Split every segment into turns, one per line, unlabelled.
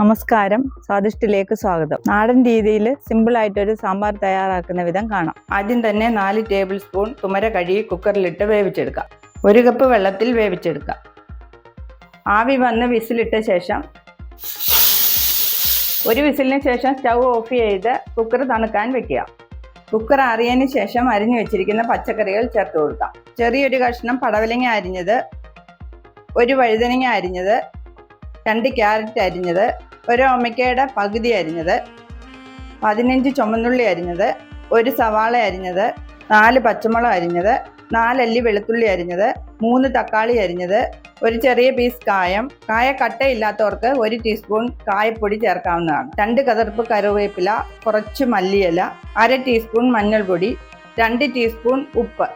നമസ്കാരം. സ്വാദിഷ്ടിലേക്ക് സ്വാഗതം. നാടൻ രീതിയിൽ ആയിട്ടൊരു സാമ്പാർ തയ്യാറാക്കുന്ന വിധം കാണാം. ആദ്യം തന്നെ നാല് ടേബിൾ സ്പൂൺ തുമര കഴുകി കുക്കറിലിട്ട് വേവിച്ചെടുക്കാം. ഒരു കപ്പ് വെള്ളത്തിൽ വേവിച്ചെടുക്കാം. ആവി വന്ന് വിസിലിട്ട ശേഷം ഒരു വിസിലിന് ശേഷം സ്റ്റൗ ഓഫ് ചെയ്ത് കുക്കർ തണുക്കാൻ വെക്കുക. കുക്കർ അറിയതിന് ശേഷം അരിഞ്ഞു വെച്ചിരിക്കുന്ന പച്ചക്കറികൾ ചേർത്ത് കൊടുക്കാം. ചെറിയൊരു കഷ്ണം പടവലങ്ങ അരിഞ്ഞത് ഒരു വഴുതനങ്ങ അരിഞ്ഞത് രണ്ട് ക്യാരറ്റ് അരിഞ്ഞത് ഒരു ഒമയ്ക്കയുടെ പകുതി അരിഞ്ഞത് പതിനഞ്ച് ചുമന്നുള്ളി അരിഞ്ഞത് ഒരു സവാള അരിഞ്ഞത് നാല് പച്ചമുളക് അരിഞ്ഞത് നാലല്ലി വെളുത്തുള്ളി അരിഞ്ഞത് മൂന്ന് തക്കാളി അരിഞ്ഞത് ഒരു ചെറിയ പീസ് കായം. കായ കട്ടയില്ലാത്തവർക്ക് ഒരു ടീസ്പൂൺ കായപ്പൊടി ചേർക്കാവുന്നതാണ്. രണ്ട് കതിർപ്പ് കറിവേപ്പില കുറച്ച് മല്ലിയില അര ടീസ്പൂൺ മഞ്ഞൾപ്പൊടി രണ്ട് ടീസ്പൂൺ ഉപ്പ്.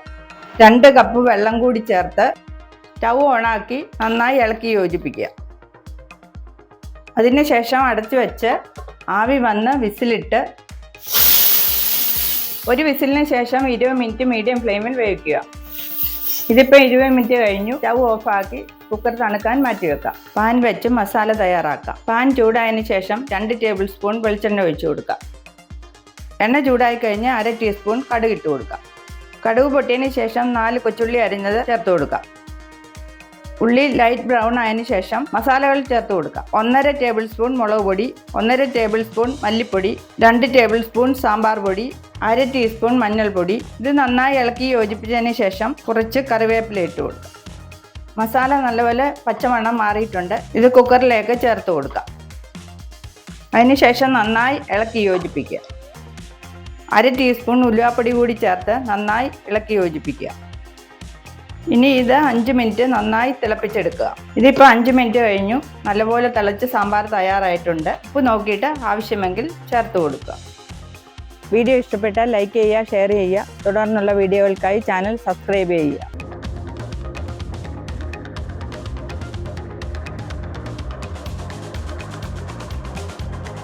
രണ്ട് കപ്പ് വെള്ളം കൂടി ചേർത്ത് സ്റ്റൗ ഓണാക്കി നന്നായി ഇളക്കി യോജിപ്പിക്കുക. അതിനുശേഷം അടച്ചു വെച്ച് ആവി വന്ന് വിസിലിട്ട് ഒരു വിസിലിന് ശേഷം ഇരുപത് മിനിറ്റ് മീഡിയം ഫ്ലെയിമിൽ വേവിക്കുക. ഇതിപ്പോൾ ഇരുപത് മിനിറ്റ് കഴിഞ്ഞു. സ്റ്റൗ ഓഫാക്കി കുക്കർ തണുക്കാൻ മാറ്റി വെക്കാം. പാൻ വെച്ച് മസാല തയ്യാറാക്കാം. പാൻ ചൂടായതിനു ശേഷം രണ്ട് ടേബിൾ സ്പൂൺ വെളിച്ചെണ്ണ ഒഴിച്ചു കൊടുക്കാം. എണ്ണ ചൂടായി കഴിഞ്ഞ് അര ടീസ്പൂൺ കടുക് ഇട്ട് കൊടുക്കാം. കടുക് പൊട്ടിയതിന് ശേഷം നാല് കൊച്ചുള്ളി അരിഞ്ഞത് ചേർത്ത് കൊടുക്കാം. ഉള്ളി ലൈറ്റ് ബ്രൗൺ ആയതിനു ശേഷം മസാലകൾ ചേർത്ത് കൊടുക്കാം. ഒന്നര ടേബിൾ സ്പൂൺ മുളക് പൊടി ഒന്നര ടേബിൾ സ്പൂൺ മല്ലിപ്പൊടി രണ്ട് ടേബിൾ സ്പൂൺ സാമ്പാർ പൊടി അര ടീസ്പൂൺ മഞ്ഞൾപ്പൊടി ഇത് നന്നായി ഇളക്കി യോജിപ്പിച്ചതിന് ശേഷം കുറച്ച് കറിവേപ്പില ഇട്ട് കൊടുക്കാം. മസാല നല്ലപോലെ പച്ചമണം മാറിയിട്ടുണ്ട്. ഇത് കുക്കറിലേക്ക് ചേർത്ത് കൊടുക്കാം. അതിനുശേഷം നന്നായി ഇളക്കി യോജിപ്പിക്കുക. അര ടീസ്പൂൺ ഉലുവാപ്പൊടി കൂടി ചേർത്ത് നന്നായി ഇളക്കി യോജിപ്പിക്കുക. ഇനി ഇത് അഞ്ച് മിനിറ്റ് നന്നായി തിളപ്പിച്ചെടുക്കുക. ഇതിപ്പോൾ അഞ്ച് മിനിറ്റ് കഴിഞ്ഞു. നല്ലപോലെ തിളച്ച് സാമ്പാർ തയ്യാറായിട്ടുണ്ട്. ഉപ്പ് നോക്കിയിട്ട് ആവശ്യമെങ്കിൽ ചേർത്ത് കൊടുക്കുക. വീഡിയോ ഇഷ്ടപ്പെട്ടാൽ ലൈക്ക് ചെയ്യുക ഷെയർ ചെയ്യുക. തുടർന്നുള്ള വീഡിയോകൾക്കായി ചാനൽ സബ്സ്ക്രൈബ് ചെയ്യുക.